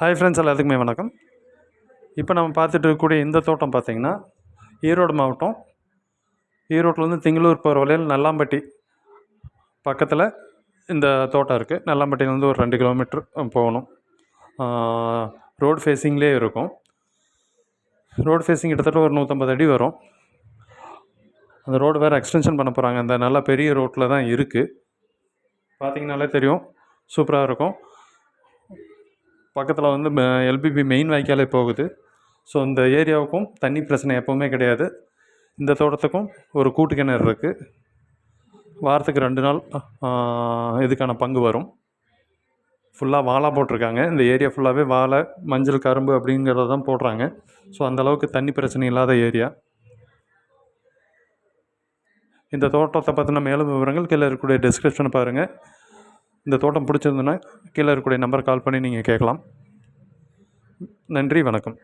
Hi friends எல்லாத்துக்குமே வணக்கம். இப்போ நம்ம பார்த்துட்டு இருக்கக்கூடிய இந்த தோட்டம் பார்த்திங்கன்னா ஈரோடு மாவட்டம். ஈரோட்டிலேருந்து திங்களூர் போகிற வழியில் நல்லாம்பட்டி பக்கத்தில் இந்த தோட்டம் இருக்குது நல்லாம்பட்டியிலேருந்து ஒரு ரெண்டு கிலோமீட்ரு போகணும். ரோடு ஃபேஸிங்லேயே இருக்கும். ரோடு ஃபேஸிங் கிட்டத்தட்ட ஒரு நூற்றம்பது அடி வரும். அந்த ரோடு வேறு எக்ஸ்டென்ஷன் பண்ண போகிறாங்க அந்த நல்ல பெரிய ரோட்டில் தான் இருக்குது பார்த்தீங்கனாலே தெரியும். சூப்பராக இருக்கும். பக்கத்தில் வந்து எல்பிபி மெயின் வாய்க்காலே போகுது. ஸோ இந்த ஏரியாவுக்கும் தண்ணி பிரச்சனை எப்போவுமே கிடையாது. இந்த தோட்டத்துக்கும் ஒரு கூட்டு கிணறு இருக்குது வாரத்துக்கு ரெண்டு நாள் இதுக்கான பங்கு வரும். ஃபுல்லாக வாழை போட்டிருக்காங்க. இந்த ஏரியா ஃபுல்லாகவே வாழை மஞ்சள் கரும்பு அப்படிங்கிறத தான் போடுறாங்க. ஸோ அந்தளவுக்கு தண்ணி பிரச்சனை இல்லாத ஏரியா. இந்த தோட்டத்தை பற்றின மேலும் விவரங்கள் கீழே இருக்கக்கூடிய டிஸ்கிரிப்ஷனை பாருங்கள் இந்த தோட்டம் பிடிச்சிருந்துன்னா கீழே இருக்கக்கூடிய நம்பர் கால் பண்ணி நீங்கள் கேட்கலாம். நன்றி வணக்கம்.